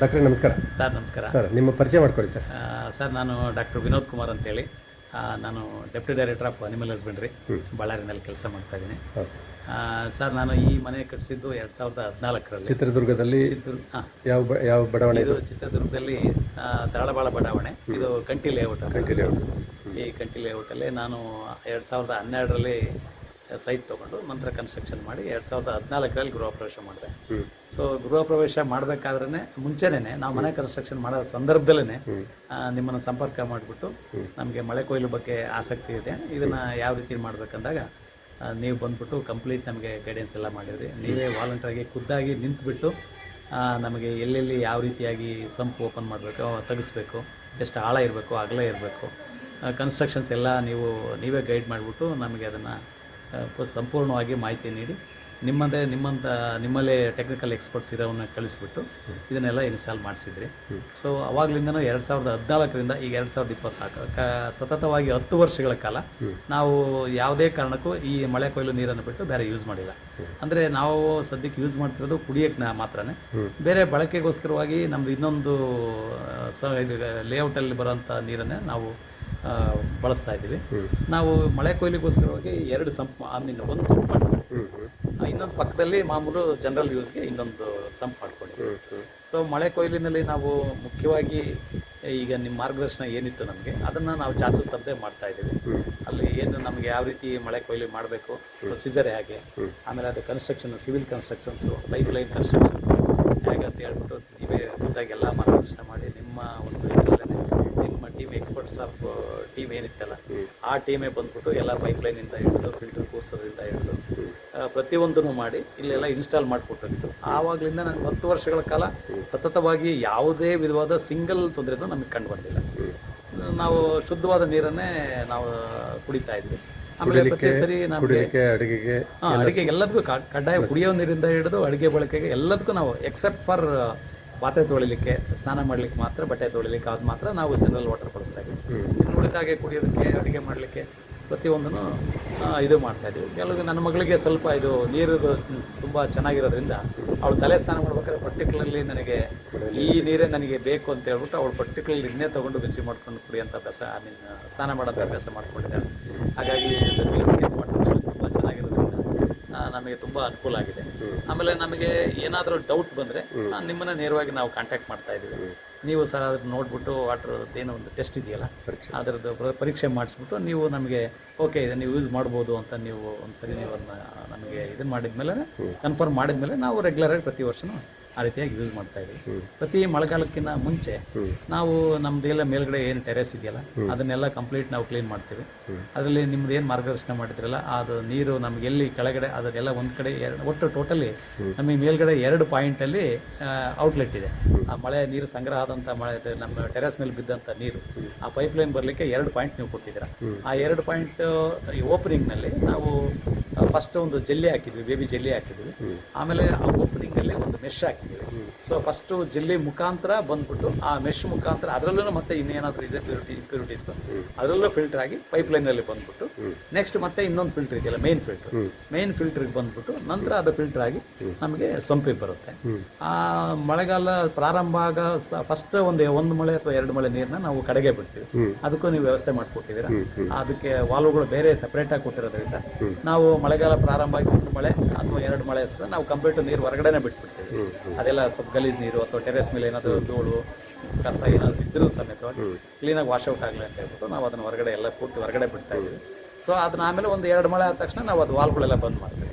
ಡಾಕ್ಟ್ರೇ ನಮಸ್ಕಾರ. ಸರ್ ನಮಸ್ಕಾರ. ಸರ್ ನಿಮ್ಮ ಪರಿಚಯ ಮಾಡ್ಕೊಳ್ಳಿ ಸರ್. ಸರ್ ನಾನು ಡಾಕ್ಟರ್ ವಿನೋದ್ ಕುಮಾರ್ ಅಂತೇಳಿ. ನಾನು deputy director of animal husbandry ಬಳ್ಳಾರಿನಲ್ಲಿ ಕೆಲಸ ಮಾಡ್ತಾ ಇದ್ದೀನಿ. ಸರ್. ನಾನು ಈ ಮನೆ ಕಟ್ಟಿಸಿದ್ದು ಎರಡು ಸಾವಿರದ ಹದಿನಾಲ್ಕರಲ್ಲಿ. ಚಿತ್ರದುರ್ಗದಲ್ಲಿ ಯಾವ ಯಾವ ಬಡಾವಣೆ ಇದು ಚಿತ್ರದುರ್ಗದಲ್ಲಿ ಆ, ತರಳಬಾಳ ಬಡಾವಣೆ. ಇದು ಕಂಟಿ ಲೇಔಟ್. ಕಂಟಿ ಲೇಔಟ್. ಈ ಕಂಟಿ ಲೇಔಟಲ್ಲಿ ನಾನು ಎರಡು ಸಾವಿರದ ಹನ್ನೆರಡರಲ್ಲಿ ಸೈಟ್ ತೊಗೊಂಡು ನಂತರ ಕನ್ಸ್ಟ್ರಕ್ಷನ್ ಮಾಡಿ ಎರಡು ಸಾವಿರದ ಹದಿನಾಲ್ಕರಲ್ಲಿ ಗೃಹ ಪ್ರವೇಶ ಮಾಡಿದೆ. ಸೊ ಗೃಹ ಪ್ರವೇಶ ಮಾಡಬೇಕಾದ್ರೆ ಮುಂಚೆನೇ ನಾವು ಮನೆ ಕನ್ಸ್ಟ್ರಕ್ಷನ್ ಮಾಡೋ ಸಂದರ್ಭದಲ್ಲೇ ನಿಮ್ಮನ್ನು ಸಂಪರ್ಕ ಮಾಡಿಬಿಟ್ಟು ನಮಗೆ ಮಳೆ ಕೊಯ್ಲು ಬಗ್ಗೆ ಆಸಕ್ತಿ ಇದೆ. ಇದನ್ನ ಯಾವ ರೀತಿ ಮಾಡಬೇಕಂದಾಗ ನೀವು ಬಂದ್ಬಿಟ್ಟು ಕಂಪ್ಲೀಟ್ ನಮಗೆ ಗೈಡೆನ್ಸ್ ಎಲ್ಲ ಮಾಡಿದ್ರಿ. ನೀವೇ ವಾಲಂಟ್ರಾಗಿ ಖುದ್ದಾಗಿ ನಿಂತ್ಬಿಟ್ಟು ನಮಗೆ ಎಲ್ಲೆಲ್ಲಿ ಯಾವ ರೀತಿಯಾಗಿ ಸಂಪ್ ಓಪನ್ ಮಾಡಬೇಕು ತೆಗಿಸ್ಬೇಕು ಎಷ್ಟು ಆಳ ಇರಬೇಕು ಅಗಲ ಇರಬೇಕು ಕನ್ಸ್ಟ್ರಕ್ಷನ್ಸ್ ಎಲ್ಲ ನೀವು ನೀವೇ ಗೈಡ್ ಮಾಡಿಬಿಟ್ಟು ನಮಗೆ ಅದನ್ನು ಸಂಪೂರ್ಣವಾಗಿ ಮಾಹಿತಿ ನೀಡಿ. ನಿಮ್ಮದೇ ನಿಮ್ಮಂಥ ನಿಮ್ಮಲ್ಲೇ ಟೆಕ್ನಿಕಲ್ ಎಕ್ಸ್ಪರ್ಟ್ಸ್ ಇರೋವನ್ನ ಕಳಿಸ್ಬಿಟ್ಟು ಇದನ್ನೆಲ್ಲ ಇನ್ಸ್ಟಾಲ್ ಮಾಡಿಸಿದ್ರಿ. ಸೊ ಅವಾಗಲಿಂದನೂ ಎರಡು ಸಾವಿರದ ಹದಿನಾಲ್ಕರಿಂದ ಈಗ ಎರಡು ಸಾವಿರದ ಇಪ್ಪತ್ನಾಲ್ಕು ಸತತವಾಗಿ ಹತ್ತು ವರ್ಷಗಳ ಕಾಲ ನಾವು ಯಾವುದೇ ಕಾರಣಕ್ಕೂ ಈ ಮಳೆ ಕೊಯ್ಲು ನೀರನ್ನು ಬಿಟ್ಟು ಬೇರೆ ಯೂಸ್ ಮಾಡಿಲ್ಲ. ಅಂದರೆ ನಾವು ಸದ್ಯಕ್ಕೆ ಯೂಸ್ ಮಾಡ್ತಿರೋದು ಕುಡಿಯೋಕ್ಕೆ ಮಾತ್ರನೇ. ಬೇರೆ ಬಳಕೆಗೋಸ್ಕರವಾಗಿ ನಮ್ದು ಇನ್ನೊಂದು ಸ ಇದು ಲೇಔಟಲ್ಲಿ ಬರೋಂಥ ನೀರನ್ನೇ ನಾವು ಬಳಸ್ತಾ ಇದ್ದೀವಿ. ನಾವು ಮಳೆ ಕೊಯ್ಲಿಗೋಸ್ಕರವಾಗಿ ಎರಡು ಸಂಪ್ ಮೀನ್ ಒಂದು ಸಂಪ್ ಮಾಡ್ಕೊಂಡು. ಇನ್ನೊಂದು ಪಕ್ಕದಲ್ಲಿ ಮಾಮೂಲು ಜನರಲ್ ಯೂಸ್ಗೆ ಇನ್ನೊಂದು ಸಂಪ್ ಮಾಡ್ಕೊಂಡಿದ್ದೀವಿ ಸೊ ಮಳೆ ಕೊಯ್ಲಿನಲ್ಲಿ ನಾವು ಮುಖ್ಯವಾಗಿ ಈಗ ನಿಮ್ಮ ಮಾರ್ಗದರ್ಶನ ಏನಿತ್ತು ನಮಗೆ ಅದನ್ನು ನಾವು ಚಾಚು ಸ್ಪರ್ಧೆ ಮಾಡ್ತಾ ಇದ್ದೀವಿ. ಅಲ್ಲಿ ಏನು ನಮಗೆ ಯಾವ ರೀತಿ ಮಳೆ ಕೊಯ್ಲಿ ಮಾಡಬೇಕು ಪ್ರೊಸೀಜರ್ ಹೇಗೆ ಆಮೇಲೆ ಅದು construction civil constructions pipeline constructions ಹೇಗೆ ಅಂತ ಹೇಳ್ಬಿಟ್ಟು ನೀವೇ ಖುದ್ದಾಗಿ ಎಲ್ಲ ಮಾರ್ಗದರ್ಶನ ಮಾಡಿ ನಿಮ್ಮ ಒಂದು ಇದರಲ್ಲೇ ನಿಮ್ಮ ಟೀಮ್ ಎಕ್ಸ್ಪರ್ಟ್ಸ್ ಆಫ್ ಟೀಮ್ ಏನಿತ್ತಲ್ಲ ಆ ಟೀಮೇ ಬಂದ್ಬಿಟ್ಟು ಎಲ್ಲ ಪೈಪ್ ಲೈನಿಂದ ಹಿಡಿದು ಫಿಲ್ಟರ್ ಕೂರ್ಸೋದ್ರಿಂದ ಹಿಡಿದು ಪ್ರತಿಯೊಂದನ್ನು ಮಾಡಿ ಇಲ್ಲೆಲ್ಲ ಇನ್ಸ್ಟಾಲ್ ಮಾಡಿಕೊಟ್ಟಿತ್ತು ಆವಾಗಲಿಂದ ನನಗೆ ಹತ್ತು ವರ್ಷಗಳ ಕಾಲ ಸತತವಾಗಿ ಯಾವುದೇ ವಿಧವಾದ ಸಿಂಗಲ್ ತೊಂದರೆನೂ ನಮಗೆ ಕಂಡು ಬಂದಿಲ್ಲ. ನಾವು ಶುದ್ಧವಾದ ನೀರನ್ನೇ ನಾವು ಕುಡಿತಾ ಇದ್ವಿ. ಆಮೇಲೆ ಪ್ರತಿ ಸರಿ ನಮಗೆ ಅಡುಗೆಗೆ ಅಡುಗೆಗೆ ಎಲ್ಲದಕ್ಕೂ ಕಡ್ಡಾಯ ಕುಡಿಯೋ ನೀರಿಂದ ಹಿಡಿದು ಅಡುಗೆ ಬಳಕೆಗೆ ಎಲ್ಲದಕ್ಕೂ ನಾವು ಎಕ್ಸೆಪ್ಟ್ ಫಾರ್ ಪಾತ್ರೆ ತೊಳಿಲಿಕ್ಕೆ ಸ್ನಾನ ಮಾಡಲಿಕ್ಕೆ ಮಾತ್ರ ಬಟ್ಟೆ ತೊಳಿಲಿಕ್ಕೆ ಅದು ಮಾತ್ರ ನಾವು ಜನರಲ್ ವಾಟರ್ ಬಳಸ್ತಾ ಇದ್ದೀವಿ. ಇನ್ನು ಉಳಿದಾಗೆ ಕುಡಿಯೋದಕ್ಕೆ ಅಡುಗೆ ಮಾಡಲಿಕ್ಕೆ ಪ್ರತಿಯೊಂದನ್ನು ಇದು ಮಾಡ್ತಾ ಇದ್ದೀವಿ. ಕೆಲವು ನನ್ನ ಮಗಳಿಗೆ ಸ್ವಲ್ಪ ಇದು ನೀರು ತುಂಬ ಚೆನ್ನಾಗಿರೋದ್ರಿಂದ ಅವಳು ತಲೆ ಸ್ನಾನ ಮಾಡ್ಬೇಕಾದ್ರೆ ಪರ್ಟಿಕ್ಯುಲರ್ಲಿ ನನಗೆ ಈ ನೀರೇ ನನಗೆ ಬೇಕು ಅಂತ ಹೇಳ್ಬಿಟ್ಟು ಅವಳು ಪರ್ಟಿಕ್ಯುಲರ್ ಇದನ್ನೇ ತೊಗೊಂಡು ಬಿಸಿ ಮಾಡ್ಕೊಂಡು ಕುಡಿಯೋಂಥ ಅಭ್ಯಾಸ ಐ ಮೀನ್ ಸ್ನಾನ ಮಾಡೋಂಥ ಅಭ್ಯಾಸ ಮಾಡ್ಕೊಂಡಿದ್ದಾಳೆ. ಹಾಗಾಗಿ ವಾಟರ್ ತುಂಬ ಚೆನ್ನಾಗಿರೋದ್ರಿಂದ ಆ, ನಮಗೆ ತುಂಬಾ ಅನುಕೂಲ ಆಗಿದೆ. ಆಮೇಲೆ ನಮಗೆ ಏನಾದರೂ ಡೌಟ್ ಬಂದ್ರೆ ನಿಮ್ಮನ್ನ ನೇರವಾಗಿ ನಾವು ಕಾಂಟ್ಯಾಕ್ಟ್ ಮಾಡ್ತಾ ಇದೀವಿ ನೀವು ಸರ್ ಅದ್ರ ನೋಡ್ಬಿಟ್ಟು ವಾಟರ್ ಏನೋ ಒಂದು ಟೆಸ್ಟ್ ಇದೆಯಲ್ಲ ಅದರದ್ದು ಪ್ರ- ಪರೀಕ್ಷೆ ಮಾಡಿಸ್ಬಿಟ್ಟು ನೀವು ನಮಗೆ ಓಕೆ ಇದನ್ನು ನೀವು ಯೂಸ್ ಮಾಡ್ಬೋದು ಅಂತ ನೀವು ಒಂದ್ಸರಿ ನೀವು ಅದನ್ನ ನಮಗೆ ಇದನ್ನ ಮಾಡಿದ್ಮೇಲೆ ಕನ್ಫರ್ಮ್ ಮಾಡಿದ್ಮೇಲೆ ನಾವು ರೆಗ್ಯುಲರ್ ಆಗಿ ಪ್ರತಿ ವರ್ಷನೂ ಆ ರೀತಿಯಾಗಿ ಯೂಸ್ ಮಾಡ್ತಾ ಇದ್ದೀವಿ ಪ್ರತಿ ಮಳೆಗಾಲಕ್ಕಿಂತ ಮುಂಚೆ ನಾವು ನಮ್ದೆಲ್ಲ ಮೇಲ್ಗಡೆ ಏನು ಟೆರೆಸ್ ಇದೆಯಲ್ಲ ಅದನ್ನೆಲ್ಲ ಕಂಪ್ಲೀಟ್ ನಾವು ಕ್ಲೀನ್ ಮಾಡ್ತೀವಿ. ಅದರಲ್ಲಿ ನಿಮ್ದು ಏನು ಮಾರ್ಗದರ್ಶನ ಮಾಡಿದ್ರಲ್ಲ ಅದು ನೀರು ನಮ್ಗೆ ಎಲ್ಲಿ ಕೆಳಗಡೆ ಅದನ್ನೆಲ್ಲ ಒಂದು ಕಡೆ ಎರಡು ಒಟ್ಟು ಟೋಟಲಿ ನಮಗೆ ಮೇಲ್ಗಡೆ ಎರಡು ಪಾಯಿಂಟಲ್ಲಿ ಔಟ್ಲೆಟ್ ಇದೆ. ಆ ಮಳೆ ನೀರು ಸಂಗ್ರಹ ಆದಂಥ ಮಳೆ ನಮ್ಮ ಟೆರೆಸ್ ಮೇಲೆ ಬಿದ್ದಂಥ ನೀರು ಆ ಪೈಪ್ ಲೈನ್ ಬರಲಿಕ್ಕೆ ಎರಡು ಪಾಯಿಂಟ್ ನೀವು ಕೊಟ್ಟಿದ್ದೀರಾ. ಆ ಎರಡು ಪಾಯಿಂಟ್ ಓಪನಿಂಗ್ನಲ್ಲಿ ನಾವು ಫಸ್ಟ್ ಒಂದು ಜೆಲ್ಲಿ ಹಾಕಿದ್ವಿ ಬೇಬಿ ಜೆಲ್ಲಿ ಹಾಕಿದ್ವಿ. ಆಮೇಲೆ ಆ ಓಪನಿಂಗಲ್ಲಿ ಒಂದು ಮೆಶ್ ಹಾಕಿದ್ವಿ. ಸೊ ಫಸ್ಟು ಜಿಲ್ಲೆ ಮುಖಾಂತರ ಬಂದ್ಬಿಟ್ಟು ಆ ಮೆಶ್ ಮುಖಾಂತರ ಅದರಲ್ಲೂ ಮತ್ತೆ ಇನ್ನೇನಾದರೂ ಇದೆ ಪ್ಯೂರಿಟಿ ಇಂಪ್ಯೂರಿಟೀಸ್ ಅದರಲ್ಲೂ ಫಿಲ್ಟರ್ ಆಗಿ ಪೈಪ್ ಲೈನಲ್ಲಿ ಬಂದ್ಬಿಟ್ಟು ನೆಕ್ಸ್ಟ್ ಮತ್ತೆ ಇನ್ನೊಂದು ಫಿಲ್ಟರ್ ಇದೆಯಲ್ಲ ಮೇನ್ ಫಿಲ್ಟರ್ ಮೇನ್ ಫಿಲ್ಟರ್ಗೆ ಬಂದ್ಬಿಟ್ಟು ನಂತರ ಅದು ಫಿಲ್ಟರ್ ಆಗಿ ನಮಗೆ ಸಂಪಿ ಬರುತ್ತೆ. ಆ ಮಳೆಗಾಲ ಪ್ರಾರಂಭ ಆಗ ಫಸ್ಟ್ ಒಂದು ಒಂದು ಮಳೆ ಅಥವಾ ಎರಡು ಮಳೆ ನೀರನ್ನ ನಾವು ಕಡೆಗೆ ಬಿಡ್ತೀವಿ. ಅದಕ್ಕೂ ನೀವು ವ್ಯವಸ್ಥೆ ಮಾಡಿಕೊಟ್ಟಿದ್ದೀರಾ. ಅದಕ್ಕೆ ವಾಲ್ವ್ಗಳು ಬೇರೆ ಸಪ್ರೇಟ್ ಆಗಿ ಕೊಟ್ಟಿರೋದ್ರಿಂದ ನಾವು ಮಳೆಗಾಲ ಪ್ರಾರಂಭ ಆಗಿ ಒಂದು ಮಳೆ ಅಥವಾ ಎರಡು ಮಳೆ ನಾವು ಕಂಪ್ಲೀಟ್ ನೀರು ಹೊರಗಡೆನೆ ಬಿಟ್ಬಿಡ್ತೀವಿ. ಅದೆಲ್ಲ ಸ್ವಲ್ಪ ಗಲೀಜ್ ನೀರು ಅಥವಾ ಟೆರೆಸ್ ಮೇಲೆ ಏನಾದರೂ ಧೂಳು ಕಸ ಏನಾದರೂ ಇದ್ರೂ ಸಮೇತ ಕ್ಲೀನಾಗಿ ವಾಶ್ ಔಟ್ ಆಗಲಿ ಅಂತ ಹೇಳ್ಬಿಟ್ಟು ನಾವು ಅದನ್ನ ಹೊರಗಡೆ ಎಲ್ಲ ಪೂರ್ತಿ ಹೊರಗಡೆ ಬಿಡ್ತಾ ಇದ್ದೀವಿ. ಸೊ ಅದನ್ನ ಆಮೇಲೆ ಒಂದು ಎರಡು ಮಳೆ ಆದ ತಕ್ಷಣ ನಾವು ಅದು ವಾಲ್ಗಳೆಲ್ಲ ಬಂದ್ ಮಾಡ್ತೀವಿ.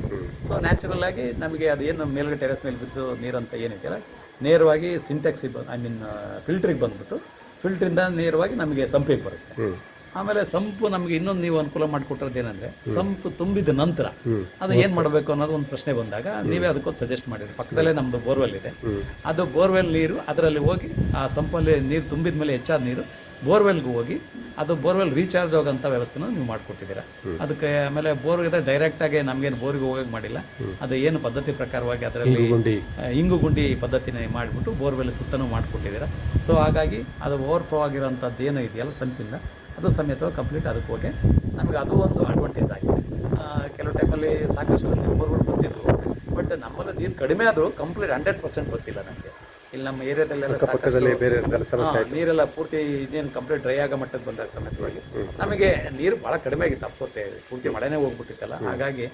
ಸೊ ನ್ಯಾಚುರಲ್ ಆಗಿ ನಮಗೆ ಅದೇನು ಮೇಲ್ಗಡೆ ಟೆರೆಸ್ ಮೇಲೆ ಬಿದ್ದು ನೀರಂತ ಏನಿದೆಯಲ್ಲ ನೇರವಾಗಿ ಸಿಂಟೆಕ್ಸಿಗೆ ಬಂದು ಐ ಮೀನ್ ಫಿಲ್ಟ್ರಿಗೆ ಬಂದ್ಬಿಟ್ಟು ಫಿಲ್ಟ್ರಿಂದ ನೇರವಾಗಿ ನಮಗೆ ಸಂಪಿಗೆ ಬರುತ್ತೆ. ಆಮೇಲೆ ಸಂಪು ನಮಗೆ ಇನ್ನೊಂದು ನೀವು ಅನುಕೂಲ ಮಾಡಿಕೊಟ್ಟಿರೋದು ಏನಂದ್ರೆ ಸಂಪು ತುಂಬಿದ ನಂತರ ಅದು ಏನ್ ಮಾಡಬೇಕು ಅನ್ನೋದು ಒಂದು ಪ್ರಶ್ನೆ ಬಂದಾಗ ನೀವೇ ಅದಕ್ಕೊಂದು ಸಜೆಸ್ಟ್ ಮಾಡಿದ್ರಿ ಪಕ್ಕದಲ್ಲೇ ನಮ್ದು ಬೋರ್ವೆಲ್ ಇದೆ ಅದು ಬೋರ್ವೆಲ್ ನೀರು ಅದರಲ್ಲಿ ಹೋಗಿ ಆ ಸಂಪಲ್ಲಿ ನೀರು ತುಂಬಿದ ಮೇಲೆ ಹೆಚ್ಚಾದ ನೀರು ಬೋರ್ವೆಲ್ಗೆ ಹೋಗಿ ಅದು ಬೋರ್ವೆಲ್ ರೀಚಾರ್ಜ್ ಆಗೋಂಥ ವ್ಯವಸ್ಥೆನ ನೀವು ಮಾಡಿಕೊಟ್ಟಿದ್ದೀರಾ. ಅದಕ್ಕೆ ಆಮೇಲೆ ಬೋರ್ ಇದೆ ಡೈರೆಕ್ಟ್ ಆಗಿ ನಮ್ಗೇನು ಬೋರ್ಗೆ ಹೋಗಕ್ಕೆ ಮಾಡಿಲ್ಲ. ಅದು ಏನು ಪದ್ಧತಿ ಪ್ರಕಾರವಾಗಿ ಅದರಲ್ಲಿ ಇಂಗು ಗುಂಡಿ ಪದ್ಧತಿನ ಮಾಡಿಬಿಟ್ಟು ಬೋರ್ವೆಲ್ ಸುತ್ತನೂ ಮಾಡಿಕೊಟ್ಟಿದ್ದೀರಾ. ಸೊ ಹಾಗಾಗಿ ಅದು ಓವರ್ಫ್ಲೋ ಆಗಿರೋಂಥದ್ದು ಏನು ಇದೆಯಲ್ಲ ಸಂಪಿಂದ ಅದು ಸಮೇತ ಕಂಪ್ಲೀಟ್ ಅದಕ್ಕೆ ಹೋಗಿ ನಮಗೆ ಅದು ಒಂದು ಅಡ್ವಾಂಟೇಜ್ ಆಗಿದೆ. ಕೆಲವು ಟೈಮಲ್ಲಿ ಸಾಕಷ್ಟು ನಂಬರ್ಗಳು ಬಂದಿದ್ವು ಬಟ್ ನಮ್ಮಲ್ಲಿ ನೀರು ಕಡಿಮೆ ಆದರೂ ಕಂಪ್ಲೀಟ್ ಹಂಡ್ರೆಡ್ ಪರ್ಸೆಂಟ್ ಗೊತ್ತಿಲ್ಲ ನನಗೆ ಇಲ್ಲಿ ನಮ್ಮ ಏರಿಯಾದಲ್ಲೆಲ್ಲ ನೀರೆಲ್ಲ ಪೂರ್ತಿ ಇದೇನು ಕಂಪ್ಲೀಟ್ ಡ್ರೈ ಆಗೋ ಮಟ್ಟದ ಬಂದಾಗ ಸಮೇತವಾಗಿ. ನಮಗೆ ನೀರು ಭಾಳ ಕಡಿಮೆ ಆಗಿತ್ತು ಅಫ್ಕೋರ್ಸ್ ಪೂರ್ತಿ ಮಳೆನೇ ಹೋಗ್ಬಿಟ್ಟಿತ್ತಲ್ಲ. ಹಾಗಾಗಿ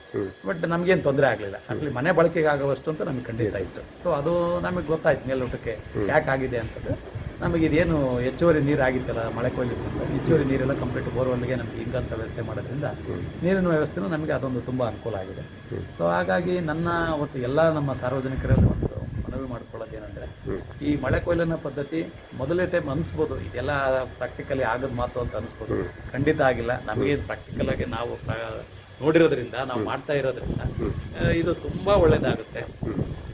ಬಟ್ ನಮಗೇನು ತೊಂದರೆ ಆಗಲಿಲ್ಲ. ಅಲ್ಲಿ ಮನೆ ಬಳಕೆಗೆ ಆಗುವಷ್ಟು ಅಂತ ನಮಗೆ ಖಂಡಿತ ಇತ್ತು. ಸೊ ಅದು ನಮಗೆ ಗೊತ್ತಾಯ್ತು ಮೇಲೋಟಕ್ಕೆ ಯಾಕೆ ಆಗಿದೆ ಅಂತದ್ದು. ನಮಗೆ ಇದೇನು ಹೆಚ್ಚುವರಿ ನೀರು ಆಗಿತ್ತಲ್ಲ, ಮಳೆ ಕೊಯ್ಲಿದ್ರಿಂದ, ಹೆಚ್ಚುವರಿ ನೀರೆಲ್ಲ ಕಂಪ್ಲೀಟ್ ಬೋರ್ವೆಲ್ಗೆ ನಮಗೆ ಇಂಗಂತ ವ್ಯವಸ್ಥೆ ಮಾಡೋದ್ರಿಂದ ನೀರಿನ ವ್ಯವಸ್ಥೆನೂ ನಮಗೆ ಅದೊಂದು ತುಂಬ ಅನುಕೂಲ ಆಗಿದೆ. ಸೊ ಹಾಗಾಗಿ ನನ್ನ ಒಟ್ಟು ಎಲ್ಲ ನಮ್ಮ ಸಾರ್ವಜನಿಕರಲ್ಲಿ ಒಂದು ಮನವಿ ಮಾಡ್ಕೊಳ್ಳೋದು ಏನಂದ್ರೆ, ಈ ಮಳೆ ಕೊಯ್ಲಿನ ಪದ್ಧತಿ ಮೊದಲೇ ಟೈಮ್ ಅನಿಸ್ಬೋದು, ಇದೆಲ್ಲ ಪ್ರಾಕ್ಟಿಕಲಿ ಆಗದ್ ಮಾತು ಅಂತ ಅನಿಸ್ಬೋದು. ಖಂಡಿತ ಆಗಿಲ್ಲ. ನಮಗೆ ಪ್ರಾಕ್ಟಿಕಲ್ ಆಗಿ ನಾವು ನೋಡಿರೋದ್ರಿಂದ, ನಾವು ಮಾಡ್ತಾ ಇರೋದ್ರಿಂದ, ಇದು ತುಂಬಾ ಒಳ್ಳೇದಾಗುತ್ತೆ.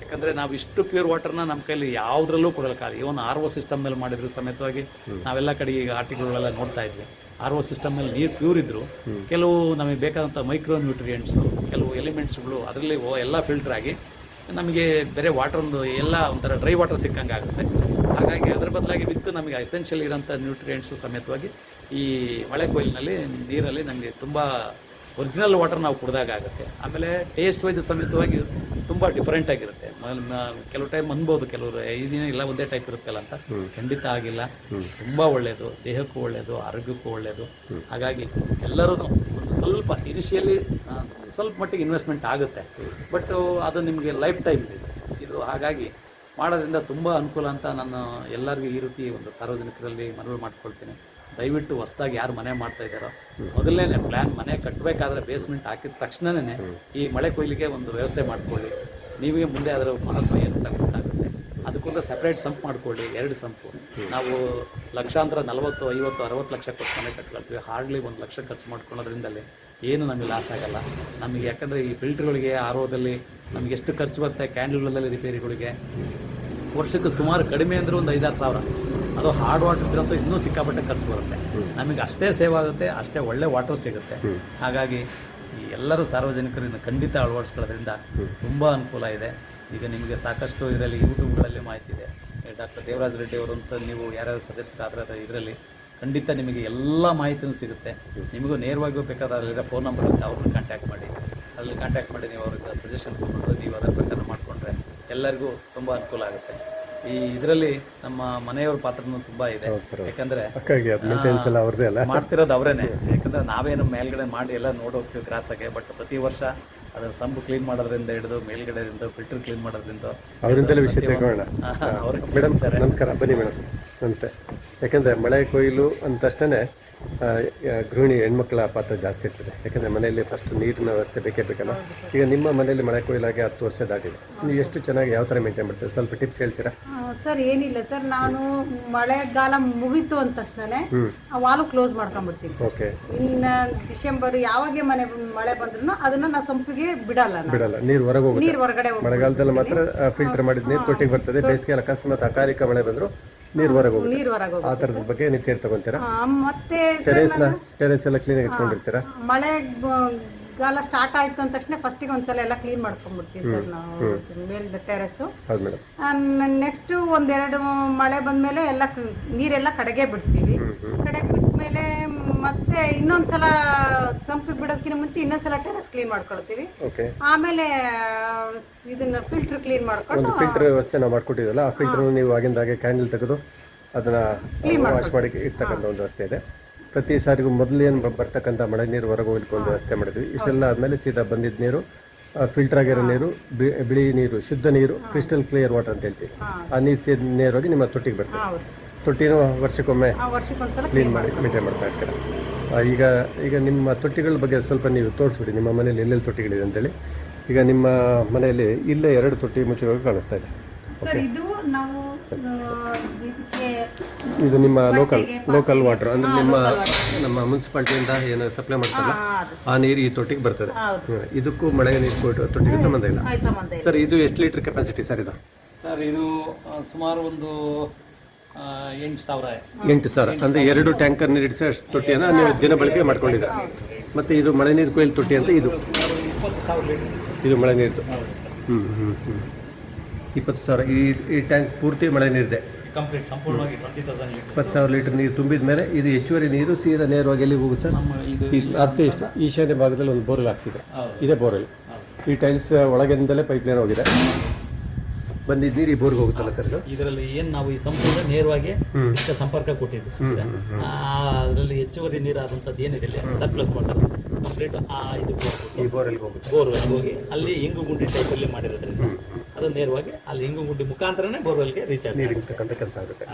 ಯಾಕಂದ್ರೆ ನಾವು ಇಷ್ಟು ಪ್ಯೂರ್ ವಾಟರ್ನ ನಮ್ಮ ಕೈಲಿ ಯಾವ್ದ್ರಲ್ಲೂ ಕೊಡಲಿಕ್ಕಾಗ ಈವನ್ ಆರ್ ಒ ಸಿಸ್ಟಮ್ ಮೇಲೆ ಮಾಡಿದ್ರು ಸಮೇತವಾಗಿ ನಾವೆಲ್ಲ ಕಡೆ ಈಗ ಆರ್ಟಿಕಲ್ಗಳೆಲ್ಲ ನೋಡ್ತಾ ಇದ್ವಿ. ಆರ್ ಒ ಸಿಸ್ಟಮ್ ಮೇಲೆ ನೀರು ಪ್ಯೂರ್ ಇದ್ರು. ಕೆಲವು ನಮಗೆ ಬೇಕಾದಂಥ ಮೈಕ್ರೋ ನ್ಯೂಟ್ರಿಯೆಂಟ್ಸು ಕೆಲವು ಎಲಿಮೆಂಟ್ಸ್ಗಳು ಅದರಲ್ಲಿ ಎಲ್ಲ ಫಿಲ್ಟರ್ ಆಗಿ ನಮಗೆ ಬೇರೆ ವಾಟರ್ ಒಂದು ಎಲ್ಲ ಒಂಥರ ಡ್ರೈ ವಾಟರ್ ಸಿಕ್ಕಂಗೆ ಆಗುತ್ತೆ. ಹಾಗಾಗಿ ಅದರ ಬದಲಾಗಿ ವಿತ್ ನಮಗೆ ಎಸೆನ್ಷಿಯಲ್ ಇರೋಂಥ ನ್ಯೂಟ್ರಿಯೆಂಟ್ಸು ಸಮೇತವಾಗಿ ಈ ಮಳೆ ಕೊಯ್ಲಿನಲ್ಲಿ ನೀರಲ್ಲಿ ನಮಗೆ ತುಂಬ ಒರಿಜಿನಲ್ ವಾಟರ್ ನಾವು ಕುಡಿದಾಗ ಆಗುತ್ತೆ. ಆಮೇಲೆ ಟೇಸ್ಟ್ ವೈಸ್ ಸಮೇತವಾಗಿ ತುಂಬ ಡಿಫರೆಂಟ್ ಆಗಿರುತ್ತೆ. ಕೆಲವು ಟೈಮ್ ಅನ್ಬೋದು ಕೆಲವರು ಇದೀನ ಇಲ್ಲ ಒಂದೇ ಟೈಪ್ ಇರುತ್ತಲ್ಲ ಅಂತ. ಖಂಡಿತ ಆಗಿಲ್ಲ. ತುಂಬಾ ಒಳ್ಳೆಯದು ದೇಹಕ್ಕೂ ಒಳ್ಳೆಯದು ಆರೋಗ್ಯಕ್ಕೂ ಒಳ್ಳೆಯದು ಹಾಗಾಗಿ ಎಲ್ಲರೂ ಒಂದು ಸ್ವಲ್ಪ ಇನಿಷಿಯಲಿ ಸ್ವಲ್ಪ ಮಟ್ಟಿಗೆ ಇನ್ವೆಸ್ಟ್ಮೆಂಟ್ ಆಗುತ್ತೆ. ಬಟ್ ಅದು ನಿಮಗೆ ಲೈಫ್ ಟೈಮ್ ಇದೆ. ಇದು ಹಾಗಾಗಿ ಮಾಡೋದ್ರಿಂದ ತುಂಬ ಅನುಕೂಲ ಅಂತ ನಾನು ಎಲ್ಲರಿಗೂ ಈ ರೀತಿ ಒಂದು ಸಾರ್ವಜನಿಕರಲ್ಲಿ ಮನವಿ ಮಾಡ್ಕೊಳ್ತೀನಿ. ದಯವಿಟ್ಟು ಹೊಸದಾಗಿ ಯಾರು ಮನೆ ಮಾಡ್ತಾ ಇದ್ದಾರೋ ಮೊದಲನೇ ಪ್ಲ್ಯಾನ್ ಮನೆ ಕಟ್ಟಬೇಕಾದ್ರೆ ಬೇಸ್ಮೆಂಟ್ ಹಾಕಿದ ತಕ್ಷಣನೇ ಈ ಮಳೆ ಕೊಯ್ಲಿಗೆ ಒಂದು ವ್ಯವಸ್ಥೆ ಮಾಡ್ಕೊಳ್ಳಿ. ನೀವೇ ಮುಂದೆ ಅದರ ಮಹತ್ವ ಏನು ಗೊತ್ತಾಗುತ್ತೆ. ಅದಕ್ಕೊಂದು ಸಪ್ರೇಟ್ ಸಂಪ್ ಮಾಡ್ಕೊಳ್ಳಿ, ಎರಡು ಸಂಪು ನಾವು ಲಕ್ಷಾಂತರ ನಲವತ್ತು, ಐವತ್ತು, ಅರವತ್ತು ಲಕ್ಷ ಕೊಟ್ಟು ಮನೆ ಕಟ್ಕೊಳ್ತೀವಿ. ಹಾರ್ಡ್ಲಿ ಒಂದು ಲಕ್ಷ ಖರ್ಚು ಮಾಡ್ಕೊಳ್ಳೋದ್ರಿಂದಲೇ ಏನು ನಮಗೆ ಲಾಸ್ ಆಗಲ್ಲ. ನಮಗೆ ಯಾಕಂದರೆ ಈ ಫಿಲ್ಟ್ರ್ಗಳಿಗೆ ಆರೋದಲ್ಲಿ ನಮಗೆ ಎಷ್ಟು ಖರ್ಚು ಬರುತ್ತೆ ಕ್ಯಾಂಡಲ್ಗಳಲ್ಲಿ ರಿಪೇರಿಗಳಿಗೆ ವರ್ಷಕ್ಕೆ ಸುಮಾರು ಕಡಿಮೆ ಅಂದರೆ ಒಂದು ಐದಾರು ಸಾವಿರ. ಅದು ಹಾರ್ಡ್ ವಾಟರ್ ಇದ್ರಂತೂ ಇನ್ನೂ ಸಿಕ್ಕಾಪಟ್ಟೆ ಖರ್ಚು ಬರುತ್ತೆ. ನಮಗೆ ಅಷ್ಟೇ ಸೇವ್ ಆಗುತ್ತೆ ಅಷ್ಟೇ ಒಳ್ಳೆ ವಾಟರ್ ಸಿಗುತ್ತೆ. ಹಾಗಾಗಿ ಈ ಎಲ್ಲರೂ ಸಾರ್ವಜನಿಕರು ಇದನ್ನು ಖಂಡಿತ ಅಳವಡಿಸ್ಕೊಳ್ಳೋದ್ರಿಂದ ತುಂಬ ಅನುಕೂಲ ಇದೆ. ಈಗ ನಿಮಗೆ ಸಾಕಷ್ಟು ಇದರಲ್ಲಿ ಯೂಟ್ಯೂಬ್ಗಳಲ್ಲಿ ಮಾಹಿತಿ ಇದೆ. ಡಾಕ್ಟರ್ ದೇವರಾಜ್ ರೆಡ್ಡಿ ಅವರು ಅಂತ ನೀವು ಯಾರ್ಯಾರು ಸದಸ್ಯರಾದ್ರೆ ಇದರಲ್ಲಿ ಖಂಡಿತ ನಿಮಗೆ ಎಲ್ಲ ಮಾಹಿತಿನೂ ಸಿಗುತ್ತೆ. ನಿಮಗೂ ನೇರವಾಗಿ ಬೇಕಾದ್ರೆ ಅಲ್ಲಿರೋ ಫೋನ್ ನಂಬರ್ ಅಂತ ಅವ್ರನ್ನ ಕಾಂಟ್ಯಾಕ್ಟ್ ಮಾಡಿ. ಅಲ್ಲಿ ಕಾಂಟ್ಯಾಕ್ಟ್ ಮಾಡಿ ನೀವು ಅವ್ರಿಗೆ ಸಜೆಷನ್ ಕೊಟ್ಬಿಟ್ಟು ನೀವು ಅದರ ಪ್ರಕಾರ ಮಾಡಿಕೊಂಡ್ರೆ ಎಲ್ಲರಿಗೂ ತುಂಬ ಅನುಕೂಲ ಆಗುತ್ತೆ. ಈ ಇದರಲ್ಲಿ ನಮ್ಮ ಮನೆಯವ್ರ ಪಾತ್ರನೂ ತುಂಬಾ ಇದೆ. ಯಾಕಂದ್ರೆ ಮಾಡ್ತಿರೋದು ಅವರೇನೆ. ಯಾಕಂದ್ರೆ ನಾವೇನು ಮೇಲ್ಗಡೆ ಮಾಡಿ ಎಲ್ಲ ನೋಡೋಗ್ತೀವಿ ಗ್ರಾಸಾಗೆ ಬಟ್ ಪ್ರತಿ ವರ್ಷ ಅದನ್ನ ಸಂಬ್ ಕ್ಲೀನ್ ಮಾಡೋದ್ರಿಂದ ಹಿಡಿದು ಮೇಲ್ಗಡೆಯಿಂದ ಫಿಲ್ಟರ್ ಕ್ಲೀನ್ ಮಾಡೋದ್ರಿಂದ ಅವರಿಂದಲೇ ವಿಷಯ ಅವ್ರಿಗೆ ಮೇಡಮ್ ನಮಸ್ಕಾರ ಬನ್ನಿ ಮೇಡಮ್. ನಮಸ್ತೆ. ಯಾಕಂದ್ರೆ ಮಳೆ ಕೊಯ್ಲು ಅಂದ ತಕ್ಷಣ ಗೃಹಿಣಿ ಹೆಣ್ಮಕ್ಳ ಪಾತ್ರ ಜಾಸ್ತಿ ಇರ್ತದೆ ಯಾಕಂದರೆ ಮನೆಯಲ್ಲಿ ಫಸ್ಟ್ ನೀರಿನ ವ್ಯವಸ್ಥೆ ಬೇಕೇ ಬೇಕಲ್ಲ? ಈಗ ನಿಮ್ಮ ಮನೆಯಲ್ಲಿ ಮಳೆ ಕೊಯ್ಲಾಗಿ ಹತ್ತು ವರ್ಷದಾಗಿದೆ ನೀವು ಎಷ್ಟು ಚೆನ್ನಾಗಿ ಯಾವ ಥರ ಮೇಂಟೈನ್ ಮಾಡ್ತೀರಾ? ಸ್ವಲ್ಪ ಟಿಪ್ಸ್ ಹೇಳ್ತೀರಾ? ಸರ್ ಏನಿಲ್ಲ ಸರ್ ನಾನು ಮಳೆಗಾಲ ಮುಗಿತು ಅಂದ ತಕ್ಷಣನೇ ಆ ವಾಲು ಕ್ಲೋಸ್ ಮಾಡ್ಕೊಂಡ್ಬಿಡ್ತೀನಿ. ಓಕೆ. ಇನ್ನು ಡಿಸೆಂಬರ್ ಯಾವಾಗೆ ಮನೆ ಮಳೆ ಬಂದ್ರು ಅದನ್ನ ನಾ ಸಂಪಿಗೆ ಬಿಡಲ್ಲ ಬಿಡಲ್ಲ. ನೀರು ಹೊರಗೆ ನೀರು ಹೊರಗಡೆ ಮಳೆಗಾಲದಲ್ಲಿ ಮಾತ್ರ ಫಿಲ್ಟರ್ ಮಾಡಿದ ನೀರು ತೊಟ್ಟಿಗೆ ಬರ್ತದೆ. ಬೇಸಿಗೆ ಅಕಸ್ಮಾತ್ ಅಕಾಲಿಕ ಮಳೆ ಬಂದರೂ ನೀರು ಹೊರಗೆ ಹೋಗುತ್ತೆ ನೀರು ಹೊರಗೆ ಹೋಗ್- ಆ ಥರದ ಬಗ್ಗೆ ನೀವು ಕೇರ್ ತಗೊಂತೀರಾ? ಆ, ಮತ್ತೆ ಟೆರೇಸ್ನ ಟೆರೇಸ್ ಎಲ್ಲ ಕ್ಲೀನಾಗಿ ಇಟ್ಕೊಂಡಿರ್ತೀರಾ? ಮಳೆ ಗಾಲ ಸ್ಟಾರ್ಟ್ ಆಯ್ತು ಅಂದ ತಕ್ಷಣ ಫಸ್ಟಿಗೆ ಒಂದ್ಸಲ ಎಲ್ಲ ಕ್ಲೀನ್ ಮಾಡ್ಕೊಂಡ್ಬಿಡ್ತೀವಿ ಸರ್ ನಾವು. ಮೇಲ್ದ ಟೆರೆಸ್ ಹೌದು ಮೇಡಮ್. ನೆಕ್ಸ್ಟ್ ಒಂದೆರಡು ಮಳೆ ಬಂದ್ಮೇಲೆ ಎಲ್ಲ ಕ- ನೀರೆಲ್ಲ ಕಡೆಗೆ ಬಿಡ್ತೀವಿ. ಕಡೆಗೆ ಬಿಟ್ಮೇಲೆ ಮತ್ತೆ ಇನ್ನೊಂದ್ಸಲ ಸಂಪಿಗೆ ಬಿಡೋದಕ್ಕಿಂತ ಮುಂಚೆ ಇನ್ನೊಂದ್ಸಲ ಟೆರೆಸ್ ಕ್ಲೀನ್ ಮಾಡ್ಕೊಳ್ತೀವಿ. ಓಕೆ ಆಮೇಲೆ ಇದನ್ನ ಫಿಲ್ಟರ್ ಕ್ಲೀನ್ ಮಾಡ್ಕೊಂಡು ಒಂದು ಫಿಲ್ಟರ್ ವ್ಯವಸ್ಥೆ ನಾವು ಮಾಡ್ಕೊಟ್ಟಿದ್ವಲ್ಲ ಆ ಫಿಲ್ಟರ್ ನೀವು ಆಗಿಂದಾಗೆ ಕ್ಯಾಂಡಲ್ ತೆಗೆದು ಅದನ್ನ ವಾಶ್ ಮಾಡಿ ಇರ್ತಕ್ಕಂಥ ಒಂದು ವ್ಯವಸ್ಥೆ ಇದೆ. ಪ್ರತಿ ಸಾರಿಗೂ ಮೊದಲು ಏನು ಬರ್ತಕ್ಕಂಥ ಮಳೆ ನೀರು ಹೊರಗೆ ಹೋಗ್ಲಿಕ್ಕೆ ಒಂದು ವ್ಯವಸ್ಥೆ ಮಾಡಿದ್ವಿ. ಇಷ್ಟೆಲ್ಲ ಆದಮೇಲೆ ಸೀದಾ ಬಂದಿದ್ದ ನೀರು ಫಿಲ್ಟರ್ ಆಗಿರೋ ನೀರು ಬಿಳಿ ನೀರು ಶುದ್ಧ ನೀರು ಕ್ರಿಸ್ಟಲ್ ಕ್ಲಿಯರ್ ವಾಟರ್ ಅಂತ ಹೇಳ್ತೀವಿ. ಆ ನೀರು ನೇರವಾಗಿ ನಿಮ್ಮ ತೊಟ್ಟಿಗೆ ಬರ್ತದೆ. ಸರ್. ತೊಟ್ಟಿನೂ ವರ್ಷಕ್ಕೊಮ್ಮೆ ವರ್ಷಕ್ಕೊಂದ್ಸಲ ಕ್ಲೀನ್ ಮಾಡಿ ಮೇಂಟೈನ್ ಮಾಡ್ತಾ ಇರ್ತೀರ? ಈಗ ಈಗ ನಿಮ್ಮ ತೊಟ್ಟಿಗಳ ಬಗ್ಗೆ ಸ್ವಲ್ಪ ನೀವು ತೋರಿಸ್ಬಿಡಿ. ನಿಮ್ಮ ಮನೆಯಲ್ಲಿ ಎಲ್ಲೆಲ್ಲಿ ತೊಟ್ಟಿಗಳಿದೆ ಅಂತೇಳಿ. ಈಗ ನಿಮ್ಮ ಮನೆಯಲ್ಲಿ ಇಲ್ಲೇ ಎರಡು ತೊಟ್ಟಿ ಮುಚ್ಚಿರುವಾಗ ಕಾಣಿಸ್ತಾ ಇದೆ. ಸರ್ ಇದು ನಾವು ಇದಕ್ಕೆ ಇದು ನಿಮ್ಮ ಲೋಕಲ್ ಲೋಕಲ್ ವಾಟರ್ ಅಂದ್ರೆ ನಿಮ್ಮ ನಮ್ಮ ಮುನ್ಸಿಪಾಲ್ಟಿಯಿಂದ ಏನು ಸಪ್ಲೈ ಮಾಡ್ತಾರಲ್ಲ ಆ, ನೀರು ಈ ತೊಟ್ಟಿಗೆ ಬರ್ತದೆ. ಇದಕ್ಕೂ ಮಳೆ ನೀರು ಕೊಟ್ಟು ತೊಟ್ಟಿಗೆ ಸಂಬಂಧ ಇಲ್ಲ? ಸರ್ ಇದು ಎಷ್ಟು ಲೀಟರ್ ಕೆಪಾಸಿಟಿ ಸರ್ ಇದು? ಸರ್ ಇದು ಸುಮಾರು ಒಂದು ಎಂಟು ಸಾವಿರ. ಎಂಟು ಸಾವಿರ. ಅಂದ್ರೆ ಎರಡು ಟ್ಯಾಂಕರ್ ನೀರು ಇಡಿಸಿ ಅಷ್ಟು ತೊಟ್ಟಿಯನ್ನು ನೀವು ದಿನ ಬಳಕೆ ಮಾಡ್ಕೊಂಡಿದ್ದೀರಾ? ಮತ್ತೆ ಇದು ಮಳೆ ನೀರು ಕೊಯ್ಲು ತೊಟ್ಟಿ ಅಂತ ಇದು. ಸುಮಾರು ಒಂದು ಇಪ್ಪತ್ತು ಸಾವಿರ ಲೀಟರ್ ಇದು ಮಳೆ ನೀರು ಹ್ಞೂ ಹ್ಞೂ ಹ್ಮ್ ಹ್ಮ್ ಹ್ಮ್. ಇಪ್ಪತ್ತು ಸಾವಿರ. ಈ ಈ ಟ್ಯಾಂಕ್ ಪೂರ್ತಿ ಮಳೆ ನೀರಿದೆ ಕಂಪ್ಲೀಟ್ ಸಂಪೂರ್ಣವಾಗಿ ಟ್ವೆಂಟಿ ತೌಸಂಡ್ ಲೀಟರ್ ಇಪ್ಪತ್ತು ಸಾವಿರ ಲೀಟರ್ ನೀರು ತುಂಬಿದ ಮೇಲೆ ಇದು ಹೆಚ್ಚುವರಿ ನೀರು ಸೀದಾ ನೇರವಾಗಿ ಎಲ್ಲಿ ಹೋಗುತ್ತೆ ಸರ್? ನಮ್ಮ ಇದು ಈ ಅರ್ಧ ಇಷ್ಟ ಈಶಾನ್ಯ ಭಾಗದಲ್ಲಿ ಒಂದು ಬೋರ್ವೆಲ್ ಹಾಕ್ಸಿದೆ. ಇದೇ ಬೋರ್ವೆಲ್. ಈ ಟೈಲ್ಸ್ ಒಳಗಿಂದಲೇ ಪೈಪ್ ಲೈನ್ ಹೋಗಿದೆ. ಬಂದಿದ್ದ ನೀರು ಈ ಬೋರ್ಗೆ ಹೋಗುತ್ತಲ್ಲ ಸರ್ ಇದು? ಇದರಲ್ಲಿ ಏನು ನಾವು ಈ ಸಂಪೂರ್ಣ ನೇರವಾಗಿ ಇದಕ್ಕೆ ಸಂಪರ್ಕ ಕೊಟ್ಟಿದ್ದು. ಆ, ಅದರಲ್ಲಿ ಹೆಚ್ಚುವರಿ ನೀರಾದಂಥದ್ದು ಏನಿದೆ ಇಲ್ಲಿ? ಸರ್ಪ್ಲಸ್ ವಾಟರ್ ಕಂಪ್ಲೀಟ್ ಆ ಇದು ಈ ಬೋರಲ್ಲಿ ಹೋಗುತ್ತೆ. ಬೋರ್ವೆಲ್ ಹೋಗಿ ಅಲ್ಲಿ ಇಂಗು ಗುಂಡಿ ಟೈಪಲ್ಲಿ ಮಾಡಿರೋದ್ರಿಂದ ಅದು ನೇರವಾಗಿ ಅಲ್ಲಿ ಇಂಗು ಗುಂಡಿ ಮುಖಾಂತರನೇ ಬೋರ್ವೆಲ್ಗೆ ರೀಚ್ ಆಗಿ ನೀರು ಇರ್ತಕ್ಕಂಥ ಕೆಲಸ ಆಗುತ್ತೆ.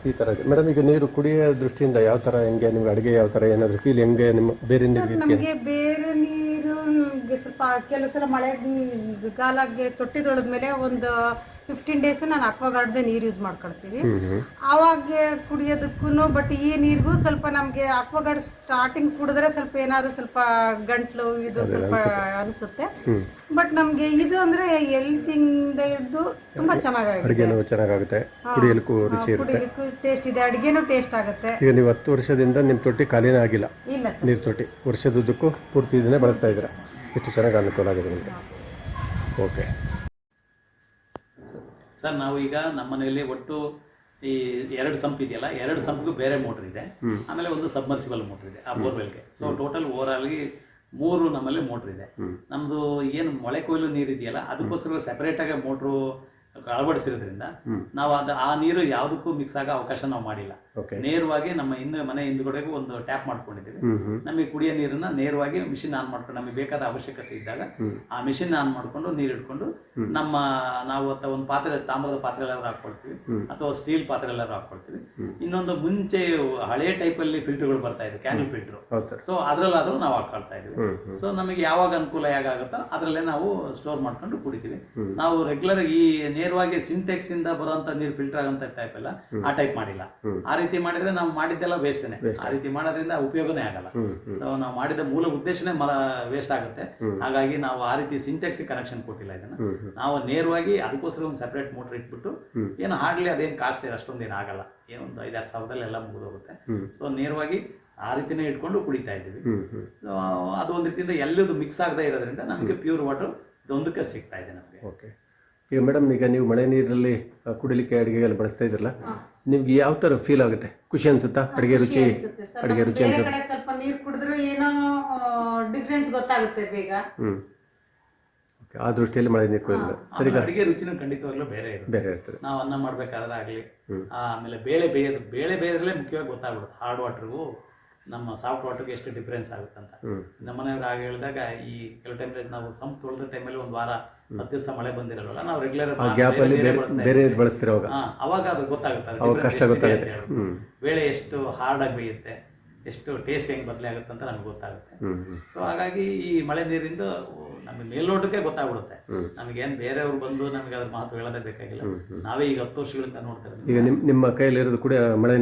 ಈ ಥರ ಇದೆ. ಮೇಡಮ್ ಈಗ ನೀರು ಕುಡಿಯೋ ದೃಷ್ಟಿಯಿಂದ ಯಾವ ಥರ ಹೆಂಗೆ ನಿಮ್ಗೆ ಅಡುಗೆ ಯಾವ ಥರ ಏನಾದರೂ ಫೀಲ್ ಹೆಂಗೆ ನಿಮ್ಮ ಬೇರೆ ನೀರು ನಮಗೆ ಬೇರೆ ನೀರು ನಮ್ಗೆ ಸ್ವಲ್ಪ ಕೆಲವು ಸಲ ಮಳೆ ಕಾಲಾಗೆ ತೊಟ್ಟಿ ಮೇಲೆ ಒಂದು ಫಿಫ್ಟೀನ್ ಡೇಸ್ ನಾನು ಅಕ್ವಾಗಾರ್ಡ್ದೆ ನೀರು ಯೂಸ್ ಮಾಡ್ಕೊಳ್ತೀವಿ ಆವಾಗ ಕುಡಿಯೋದಕ್ಕೂ ಬಟ್ ಈ ನೀರಿಗೂ ಸ್ವಲ್ಪ ನಮಗೆ ಅಕ್ವಾಗಾರ್ಡ್ ಸ್ಟಾರ್ಟಿಂಗ್ ಕುಡಿದ್ರೆ ಸ್ವಲ್ಪ ಏನಾದ್ರು ಸ್ವಲ್ಪ ಗಂಟ್ಲು ಇದು ಸ್ವಲ್ಪ ಅನಿಸುತ್ತೆ. ಬಟ್ ನಮಗೆ ಇದು ಅಂದ್ರೆ ಎಲ್ತಿಂದ ಹಿಡಿದು ತುಂಬಾ ಅಡುಗೆನೂ ಚೆನ್ನಾಗಾಗುತ್ತೆ. ಕುಡಿಯಲಿಕ್ಕೂ ರುಚಿ ಇರುತ್ತೆ. ಕುಡಿಲಿಕ್ಕೂ ಟೇಸ್ಟ್ ಇದೆ. ಅಡುಗೆನೂ ಟೇಸ್ಟ್ ಆಗುತ್ತೆ. ಈಗ ನೀವು ಹತ್ತು ವರ್ಷದಿಂದ ನಿಮ್ಮ ತೊಟ್ಟಿ ಖಾಲಿನೇ ಆಗಿಲ್ಲ. ಇಲ್ಲ ನೀರು ತೊಟ್ಟಿ. ವರ್ಷದುದ್ದಕ್ಕೂ ಪೂರ್ತಿ ಇದನ್ನೇ ಬಳಸ್ತಾ ಇದ್ದೀರಾ? ಎಷ್ಟು ಚೆನ್ನಾಗಿ ಅನುಕೂಲ ಆಗಿದೆ ನಿಮಗೆ. ಓಕೆ. ಸರ್ ನಾವು ಈಗ ನಮ್ಮ ಮನೆಯಲ್ಲಿ ಒಟ್ಟು ಈ ಎರಡು ಸಂಪ್ ಇದೆಯಲ್ಲ ಎರಡು ಸಂಪ್ಗೂ ಬೇರೆ ಮೋಟರ್ ಇದೆ. ಆಮೇಲೆ ಒಂದು ಸಬ್ಮರ್ಸಿಬಲ್ ಮೋಟರ್ ಇದೆ ಆ ಬೋರ್ವೆಲ್ಗೆ. ಸೊ ಟೋಟಲ್ ಓವರ್ ಆಲ್ಗೆ ಮೂರು ನಮ್ಮಲ್ಲಿ ಮೋಟರ್ ಇದೆ. ನಮ್ದು ಏನು ಮೊಳೆ ಕೊಯ್ಲು ನೀರು ಇದೆಯಲ್ಲ ಅದಕ್ಕೋಸ್ಕರ ಸೆಪರೇಟ್ ಆಗಿ ಮೋಟ್ರು ಅಳವಡಿಸಿರೋದ್ರಿಂದ ನಾವು ಅದು ಆ ನೀರು ಯಾವುದಕ್ಕೂ ಮಿಕ್ಸ್ ಆಗೋ ಅವಕಾಶ ನಾವು ಮಾಡಿಲ್ಲ. ನೇರವಾಗಿ ನಮ್ಮ ಹಿಂದೆ ಮನೆ ಹಿಂದ್ಗಡೆಗೂ ಒಂದು ಟ್ಯಾಪ್ ಮಾಡ್ಕೊಂಡಿದ್ದೀವಿ. ನಮಗೆ ಕುಡಿಯೋ ನೀರನ್ನ ನೇರವಾಗಿ ಮಿಷಿನ್ ಆನ್ ಮಾಡ್ಕೊಂಡು ನಮಗೆ ಬೇಕಾದ ಅವಶ್ಯಕತೆ ಇದ್ದಾಗ ಆ ಮಿಷಿನ್ ಆನ್ ಮಾಡ್ಕೊಂಡು ನೀರು ಇಟ್ಕೊಂಡು ನಮ್ಮ ನಾವು ಅಥವಾ ಒಂದು ಪಾತ್ರೆ ತಾಮ್ರದ ಪಾತ್ರೆ ಎಲ್ಲಾದ್ರೂ ಹಾಕೊಳ್ತೀವಿ ಅಥವಾ ಸ್ಟೀಲ್ ಪಾತ್ರೆ ಎಲ್ಲಾದ್ರೂ ಹಾಕೊಳ್ತೀವಿ ಇನ್ನೊಂದು ಮುಂಚೆ ಹಳೆ ಟೈಪ್ ಅಲ್ಲಿ ಫಿಲ್ಟರ್ಗಳು ಬರ್ತಾ ಇದೆ ಕ್ಯಾನಲ್ ಫಿಲ್ಟರ್ ಸೊ ಅದ್ರಲ್ಲಾದ್ರೂ ನಾವು ಹಾಕೊಳ್ತಾ ಇದೀವಿ. ಸೊ ನಮಗೆ ಯಾವಾಗ ಅನುಕೂಲ ಹೇಗಾಗುತ್ತೋ ಅದರಲ್ಲೇ ನಾವು ಸ್ಟೋರ್ ಮಾಡ್ಕೊಂಡು ಕುಡಿತೀವಿ. ನಾವು ರೆಗ್ಯುಲರ್ ಈ ನೇರವಾಗಿ ಸಿಂಟೆಕ್ಸ್ ಇಂದ ಬರುವಂತ ನೀರು ಫಿಲ್ಟರ್ ಆಗಂತ ಟೈಪ್ ಎಲ್ಲ ಆ ಟೈಪ್ ಮಾಡಿಲ್ಲ. ಆ ರೀತಿ ಮಾಡಿದ್ರೆ ನಾವು ಮಾಡಿದ್ದೆಲ್ಲ ವೇಸ್ಟ್ನೆ ಆ ರೀತಿ ಮಾಡೋದ್ರಿಂದ ಉಪಯೋಗನೇ ಆಗಲ್ಲ. ಸೊ ನಾವು ಮಾಡಿದ ಮೂಲ ಉದ್ದೇಶನೇ ವೇಸ್ಟ್ ಆಗುತ್ತೆ. ಹಾಗಾಗಿ ನಾವು ಆ ರೀತಿ ಸಿಂಟೆಕ್ಸ್ ಕನೆಕ್ಷನ್ ಕೊಟ್ಟಿಲ್ಲ ಇದನ್ನ. ನಾವು ನೇರವಾಗಿ ಅದಕ್ಕೋಸ್ಕರ ಒಂದು ಸೆಪರೇಟ್ ಮೋಟರ್ ಇಟ್ಬಿಟ್ಟು ಏನು ಹಾಡ್ಲಿ ಅದೇನು ಕಾಸ್ಟ್ ಅಷ್ಟೊಂದು ಏನು ಆಗಲ್ಲ. ಏನೊಂದು ಐದಾರು ಸಾವಿರದಲ್ಲಿ ಎಲ್ಲ ಮುಗಿದೋಗುತ್ತೆ. ಸೊ ನೇರವಾಗಿ ಆ ರೀತಿನೇ ಇಟ್ಕೊಂಡು ಕುಡಿತಾ ಇದ್ದೀವಿ. ಅದು ಒಂದು ರೀತಿಯಿಂದ ಎಲ್ಲದು ಮಿಕ್ಸ್ ಆಗದೆ ಇರೋದ್ರಿಂದ ನಮಗೆ ಪ್ಯೂರ್ ವಾಟರ್ ಇದೊಂದಕ್ಕೆ ಸಿಗ್ತಾ ಇದೆ ನಮಗೆ. ಓಕೆ ಈಗ ಮೇಡಮ್ ಈಗ ನೀವು ಮಳೆ ನೀರಲ್ಲಿ ಕುಡಿಲಿಕ್ಕೆ ಅಡುಗೆಗೆಲ್ಲ ಬಳಸ್ತಾ ಇದ್ರಲ್ಲ ನಿಮ್ಗೆ ಯಾವ ಥರ ಫೀಲ್ ಆಗುತ್ತೆ? ಖುಷಿ ಅನ್ಸುತ್ತಾ? ಅಡುಗೆ ರುಚಿ ಅನ್ಸುತ್ತೆ. ಅಡುಗೆ ರುಚಿ ಬೇರೆ ಕಡೆ ಸ್ವಲ್ಪ ನೀರು ಕುಡಿದ್ರು ಏನೋ ಡಿಫ್ರೆನ್ಸ್ ಗೊತ್ತಾಗುತ್ತೆ ಬೇಗ. ಹ್ಞೂ ಓಕೆ ಆ ದೃಷ್ಟಿಯಲ್ಲಿ ಮಳೆ ನೀರು ಸರಿ ಅಡಿಗೆ ರುಚಿನ ಖಂಡಿತವಾಗ್ಲೂ ಬೇರೆ ಇರುತ್ತೆ. ಬೇರೆ ಇರ್ತದೆ ನಾವು ಅನ್ನ ಮಾಡ್ಬೇಕಾದ್ರೆ ಆಗಲಿ ಆಮೇಲೆ ಬೇಳೆ ಬೇಯೋದು ಬೇಳೆ ಬೇಯದ್ರಲ್ಲೇ ಮುಖ್ಯವಾಗಿ ಗೊತ್ತಾಗ್ಬಿಡುತ್ತೆ. ಹಾರ್ಡ್ ವಾಟರ್ಗೂ ನಮ್ಮ ಸಾಫ್ಟ್ ವಾಟರ್ಗೆ ಎಷ್ಟು ಡಿಫ್ರೆನ್ಸ್ ಆಗುತ್ತೆ ಅಂತ ನಮ್ಮ ಮನೆಯವ್ರು ಆಗ ಹೇಳಿದಾಗ ಈ ಕೆಲವು ಟೈಮ್ ನಾವು ಸಂಪ್ ತೊಳೆದ ಟೈಮಲ್ಲಿ ಒಂದು ವಾರ ಹತ್ತು ದಿವಸ ಮಳೆ ಬಂದಿರಲ್ಲ ನಾವು ರೆಗ್ಯುಲರ್ ಬೇರೆ ಬೇರೆ ನೀರು ಬಳಸ್ತೀರ ಅವಾಗ. ಅದು ಗೊತ್ತಾಗುತ್ತೆ. ಕಷ್ಟ ಗೊತ್ತಾಗುತ್ತೆ. ಬೇಳೆ ಎಷ್ಟು ಹಾರ್ಡ್ ಆಗಿ ಬೇಯುತ್ತೆ ಎಷ್ಟು ಟೇಸ್ಟ್ ಹೆಂಗ್ ಬದಲೇ ಆಗುತ್ತೆ ಅಂತ ನಮ್ಗೆ ಗೊತ್ತಾಗುತ್ತೆ. ಸೊ ಹಾಗಾಗಿ ಈ ಮಳೆ ನೀರಿಂದ ನಮಗೆ ಮೇಲ್ನೋಟಕ್ಕೆ ಗೊತ್ತಾಗ್ಬಿಡುತ್ತೆ. ನಮಗೇನು ಬೇರೆಯವ್ರು ಬಂದು ನಮಗೆ ಅದ್ರ ಮಹತ್ವ ಹೇಳೋದೇ ಬೇಕಾಗಿಲ್ಲ. ನಾವೇ ಈಗ ಹತ್ತು ವರ್ಷಗಳಿಂದ ನೋಡ್ತಾ ಈಗ ನಿಮ್ಮ ನಿಮ್ಮ ಕೈಯಲ್ಲಿರೋದು ಕೂಡ ಮಳೆ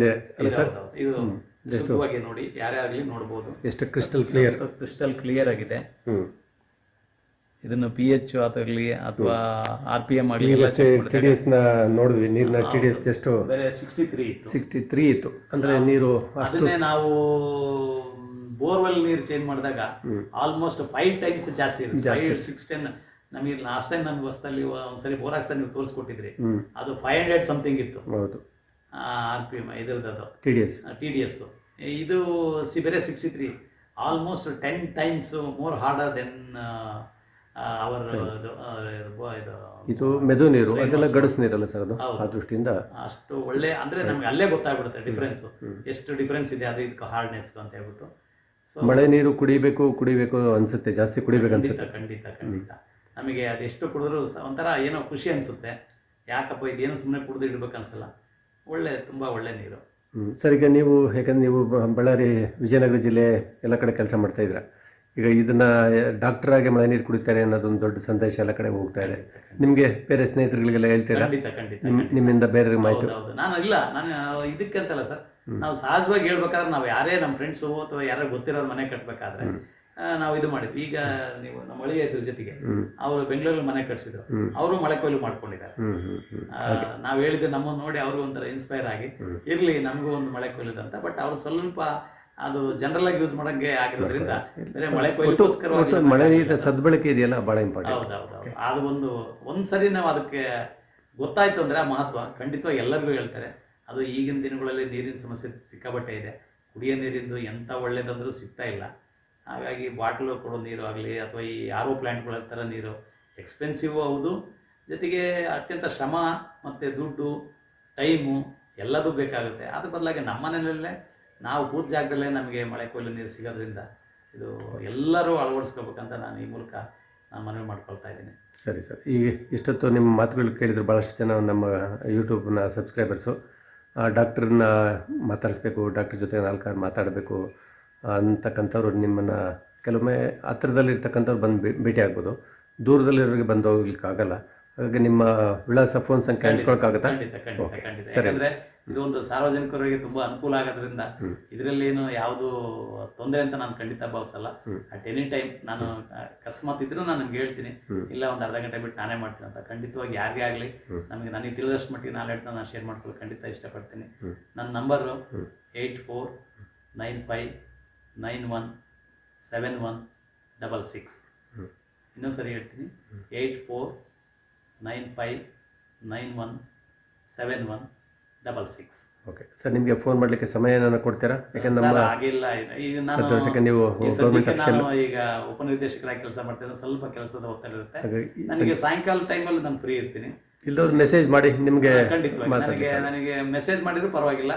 ಇದು ಶುದ್ಧವಾಗಿ ನೋಡಿ ಯಾರ್ಯಾರಲ್ಲಿ ನೋಡ್ಬೋದು. ಎಷ್ಟು ಕ್ರಿಸ್ಟಲ್ ಕ್ಲಿಯರ್ ಕ್ರಿಸ್ಟಲ್ ಕ್ಲಿಯರ್ ಆಗಿದೆ. ಇದನ್ನು ಪಿ ಎಚ್ ಆಗಲಿ ಅಥವಾ ಆರ್ ಪಿ ಎಂ ಆಗಲಿ ಅಷ್ಟೇ ಟಿ ಡಿ ಎಸ್ನ ನೋಡಿದ್ವಿ ನೀರಿನ ಟಿ ಡಿ ಎಸ್ ಎಷ್ಟು ಬೇರೆ ಸಿಕ್ಸ್ಟಿ ತ್ರೀ ಇತ್ತು. ಸಿಕ್ಸ್ಟಿ ತ್ರೀ ಇತ್ತು. ಅಂದರೆ ನೀರು ಅದನ್ನೇ ನಾವು ಬೋರ್ವೆಲ್ ನೀರು ಚೇಂಜ್ ಮಾಡಿದಾಗ ಆಲ್ಮೋಸ್ಟ್ ಫೈವ್ ಟೈಮ್ಸ್ ಜಾಸ್ತಿ ಇರುತ್ತೆ. ಸಿಕ್ಸ್ ಟೆನ್ ನಮಗೆ ಲಾಸ್ಟ್ ಟೈಮ್ ನಮ್ಗೆ ಹೊಸದಲ್ಲಿ ಒಂದ್ಸರಿ ಬೋರ್ ಹಾಕ್ಸ ನೀವು ತೋರಿಸ್ಕೊಟ್ಟಿದ್ರಿ. ಅದು ಫೈವ್ ಹಂಡ್ರೆಡ್ ಸಮಥಿಂಗ್ ಇತ್ತು. ಹೌದು. ಆರ್ ಪಿ ಎಂ ಇದ್ರದ್ದು ಅದು T D S T D S ಇದು ಸಿ ಬೇರೆ sixty three almost ten times more harder than our ಇದು ಮೆದು ನೀರು ಅದೆಲ್ಲ ಗಡಸು ನೀರಲ್ಲ ಸರ್ ಅದು? ಆ ದೃಷ್ಟಿಯಿಂದ? ಅಷ್ಟು ಒಳ್ಳೆ ಅಂದ್ರೆ ನಮ್ಗೆ ಅಲ್ಲೇ ಗೊತ್ತಾಗ್ಬಿಡುತ್ತೆ ಡಿಫ್ರೆನ್ಸ್ ಎಷ್ಟು ಡಿಫ್ರೆನ್ಸ್ ಇದೆ ಅದು ಇದಕ್ಕೆ ಹಾರ್ಡ್ನೆಸ್ ಅಂತ ಹೇಳ್ಬಿಟ್ಟು. ಮಳೆ ನೀರು ಕುಡಿಬೇಕು ಕುಡಿಬೇಕು ಅನ್ಸುತ್ತೆ ಜಾಸ್ತಿ ಕುಡಿಬೇಕು ಅನ್ಸುತ್ತೆ. ಖಂಡಿತ ಖಂಡಿತ. ನಮಗೆ ನಮಗೆ ಅದೆಷ್ಟು ಕುಡಿದ್ರು ಒಂಥರ ಏನೋ ಖುಷಿ ಅನ್ಸುತ್ತೆ. ಯಾಕಪ್ಪ ಇದೇನು ಸುಮ್ಮನೆ ಕುಡಿದು ಇಡ್ಬೇಕು ಅನ್ಸಲ್ಲ. ಒಳ್ಳೆ ತುಂಬಾ ಒಳ್ಳೆ ನೀರು. ಸರಿ ಈಗ ನೀವು ಯಾಕಂದ್ರೆ ನೀವು ಬಳ್ಳಾರಿ ವಿಜಯನಗರ ಜಿಲ್ಲೆ ಎಲ್ಲ ಕಡೆ ಕೆಲಸ ಮಾಡ್ತಾ ಇದ್ದೀರಾ. ಈಗ ಇದನ್ನ ಡಾಕ್ಟರ್ ಆಗಿ ಮಳೆ ನೀರು ಕುಡಿತಾರೆ ಅನ್ನೋದೊಂದು ದೊಡ್ಡ ಸಂದೇಶ ಎಲ್ಲ ಕಡೆ ಹೋಗ್ತಾ ಇದೆ. ನಿಮಗೆ ಬೇರೆ ಸ್ನೇಹಿತರುಗಳಿಗೆಲ್ಲ ಹೇಳ್ತೀರಾ? ಖಂಡಿತ ಖಂಡಿತ ನಿಮ್ ನಿಮ್ಮಿಂದ ಬೇರೆ ಮಾಹಿತಿ ಹೌದು ನಾನು ಇಲ್ಲ ನಾನು ಇದಕ್ಕೆ ಅಂತಲ್ಲ ಸರ್. ನಾವು ಸಹಜವಾಗಿ ಹೇಳ್ಬೇಕಾದ್ರೆ ನಾವು ಯಾರೇ ನಮ್ಮ ಫ್ರೆಂಡ್ಸು ಅಥವಾ ಯಾರೇ ಗೊತ್ತಿರೋರು ಮನೆ ಕಟ್ಟಬೇಕಾದ್ರೆ ನಾವು ಇದು ಮಾಡಿದ್ವಿ. ಈಗ ನೀವು ನಮ್ಮ ಅಳಿಯ ಇದ್ರ ಜೊತೆಗೆ ಅವರು ಬೆಂಗಳೂರಲ್ಲಿ ಮನೆ ಕಟ್ಸಿದ್ರು. ಅವರು ಮಳೆ ಕೊಯ್ಲು ಮಾಡ್ಕೊಂಡಿದ್ದಾರೆ. ನಾವು ಹ್ಮ್ ಹ್ಮ್. ಆ, ನಾವ್ ಹೇಳಿದ್ದು ನಮ್ಮನ್ನ ನೋಡಿ ಅವರು ಒಂಥರ ಇನ್ಸ್ಪೈರ್ ಆಗಿ ಇರ್ಲಿ ನಮಗೂ ಒಂದು ಮಳೆ ಕೊಯ್ಲುದು ಅಂತ. ಬಟ್ ಅವ್ರು ಸ್ವಲ್ಪ ಅದು ಜನರಲ್ ಆಗಿ ಯೂಸ್ ಮಾಡಂಗೆ ಆಗಿರೋದ್ರಿಂದ ಬೇರೆ ಮಳೆ ಕೊಯ್ಲಿಗೋಸ್ಕರವಾಗಿ ಒಟ್ಟು ಮಳೆ ನೀರಿನ ಸದ್ಬಳಕೆ ಇದೆಯಲ್ಲ ಬಹಳ ಇಂಪಾರ್ಟೆಂಟ್ ಹೌದೌದು ಅದು ಒಂದು ಒಂದ್ಸರಿ ನಾವು ಅದಕ್ಕೆ ಗೊತ್ತಾಯ್ತು ಅಂದ್ರೆ ಆ ಮಹತ್ವ ಖಂಡಿತವಾಗಿ ಎಲ್ಲರಿಗೂ ಹೇಳ್ತಾರೆ. ಅದು ಈಗಿನ ದಿನಗಳಲ್ಲಿ ನೀರಿನ ಸಮಸ್ಯೆ ಸಿಕ್ಕಾಬಟ್ಟೆ ಇದೆ. ಕುಡಿಯೋ ನೀರಿಂದು ಎಂಥ ಒಳ್ಳೇದಂದ್ರೂ ಸಿಗ್ತಾ ಇಲ್ಲ. ಹಾಗಾಗಿ ಬಾಟ್ಲು ಕೊಡೋ ನೀರು ಆಗಲಿ ಅಥವಾ ಈ ಆರ್ ಒ ಪ್ಲ್ಯಾಂಟ್ಗಳ ಥರ ನೀರು ಎಕ್ಸ್ಪೆನ್ಸಿವ್ ಹೌದು. ಜೊತೆಗೆ ಅತ್ಯಂತ ಶ್ರಮ ಮತ್ತು ದುಡ್ಡು ಟೈಮು ಎಲ್ಲದೂ ಬೇಕಾಗುತ್ತೆ. ಅದು ಬದಲಾಗಿ ನಮ್ಮ ಮನೆಯಲ್ಲೇ ನಾವು ಕೂತ ಜಾಗದಲ್ಲೇ ನಮಗೆ ಮಳೆ ಕೊಯ್ಲು ನೀರು ಸಿಗೋದ್ರಿಂದ ಇದು ಎಲ್ಲರೂ ಅಳವಡಿಸ್ಕೋಬೇಕಂತ ನಾನು ಈ ಮೂಲಕ ನಾನು ಮನವಿ ಮಾಡ್ಕೊಳ್ತಾ ಇದ್ದೀನಿ. ಸರಿ, ಸರ್. ಈಗ ಇಷ್ಟೊತ್ತು ನಿಮ್ಮ ಮಾತುಗಳು ಕೇಳಿದ್ರು ಭಾಳಷ್ಟು ಜನ ನಮ್ಮ ಯೂಟ್ಯೂಬ್ನ ಸಬ್ಸ್ಕ್ರೈಬರ್ಸು. ಡಾಕ್ಟ್ರನ್ನ ಮಾತಾಡಿಸ್ಬೇಕು, ಡಾಕ್ಟ್ರ್ ಜೊತೆ ನಾಲ್ಕಾರು ಮಾತಾಡಬೇಕು ಅಂತಕ್ಕಂಥವ್ರು ನಿಮ್ಮನ್ನು ಕೆಲವೊಮ್ಮೆ ಹತ್ರದಲ್ಲಿರ್ತಕ್ಕಂಥವ್ರು ಬಂದು ಭೇಟಿ ಆಗ್ಬೋದು. ದೂರದಲ್ಲಿರೋರಿಗೆ ಬಂದು ಹೋಗ್ಲಿಕ್ಕಾಗಲ್ಲ. ಹಾಗಾಗಿ ನಿಮ್ಮ ವಿಳಾಸ ಫೋನ್ ಸಂಖ್ಯೆ ಹಂಚ್ಕೊಳಕ್ಕಾಗತ್ತಾ? ಖಂಡಿತ ಖಂಡಿತ ಖಂಡಿತ. ಯಾಕಂದ್ರೆ ಇದು ಒಂದು ಸಾರ್ವಜನಿಕರಿಗೆ ತುಂಬಾ ಅನುಕೂಲ ಆಗೋದ್ರಿಂದ ಇದರಲ್ಲೇನು ಯಾವುದು ತೊಂದರೆ ಅಂತ ನಾನು ಖಂಡಿತ ಭಾವಿಸಲ್ಲ. ಅಟ್ ಎನಿ ಟೈಮ್ ನಾನು ಅಕಸ್ಮಾತ್ ಇದ್ರೂ ನಾನು ನಿಮ್ಗೆ ಹೇಳ್ತೀನಿ. ಇಲ್ಲ ಒಂದು ಅರ್ಧ ಗಂಟೆ ಬಿಟ್ಟು ನಾನೇ ಮಾಡ್ತೀನಿ ಅಂತ. ಖಂಡಿತವಾಗಿ ಯಾರಿಗೇ ಆಗಲಿ ನಮಗೆ ನನಗೆ ತಿಳಿದಷ್ಟು ಮಟ್ಟಿಗೆ ನಾಲೆಡ್ನ ನಾನು ಶೇರ್ ಮಾಡ್ಕೊಳ್ಳಿ ಖಂಡಿತ ಇಷ್ಟಪಡ್ತೀನಿ. ನನ್ನ number eight four nine five nine one seven one double six. ಇನ್ನೊಂದು ಸರಿ ಹೇಳ್ತೀನಿ. Eight four nine five nine one seven one double six. Okay. Sir ನಿಮಗೆ ಫೋನ್ ಮಾಡಲಿಕ್ಕೆ ಸಮಯ ಏನಾದ್ರು ಕೊಡ್ತೀರಾ? ಯಾಕಂದ್ರೆ ನಮ್ಮ ಆಗಿಲ್ಲ. ಈಗ ನಾನು ನೀವು ಗೌರ್ಮೆಂಟ್ ಈಗ ಉಪನಿರ್ದೇಶಕರಾಗಿ ಕೆಲಸ ಮಾಡ್ತೀನಿ ಸ್ವಲ್ಪ ಕೆಲಸದ ಒತ್ತಡ ಇರುತ್ತೆ. ನನಗೆ ಸಾಯಂಕಾಲ ಟೈಮಲ್ಲಿ ನಾನು ಫ್ರೀ ಇರ್ತೀನಿ. ಇಲ್ಲದವ್ರು ಮೆಸೇಜ್ ಮಾಡಿ ನಿಮಗೆ ಖಂಡಿತವಾಗಿ. ನನಗೆ ನನಗೆ ಮೆಸೇಜ್ ಮಾಡಿದ್ರು ಪರವಾಗಿಲ್ಲ.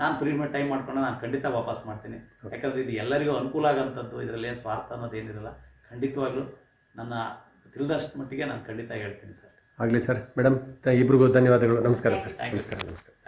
ನಾನು ಫ್ರೀ ಟೈಮ್ ಮಾಡ್ಕೊಂಡು ನಾನು ಖಂಡಿತ ವಾಪಸ್ ಮಾಡ್ತೀನಿ. ಯಾಕಂದ್ರೆ ಇದು ಎಲ್ಲರಿಗೂ ಅನುಕೂಲ ಆಗೋಂಥದ್ದು. ಇದರಲ್ಲಿ ಏನು ಸ್ವಾರ್ಥ ಅನ್ನೋದು ಏನಿರಲ್ಲ. ಖಂಡಿತವಾಗ್ಲೂ ನನ್ನ ತಿಳಿದಷ್ಟು ಮಟ್ಟಿಗೆ ನಾನು ಖಂಡಿತ ಹೇಳ್ತೀನಿ ಸರ್. ಆಗಲಿ ಸರ್. ಮೇಡಮ್ ಇಬ್ರಿಗೂ ಧನ್ಯವಾದಗಳು. ನಮಸ್ಕಾರ ಸರ್. ನಮಸ್ಕಾರ ನಮಸ್ಕಾರ.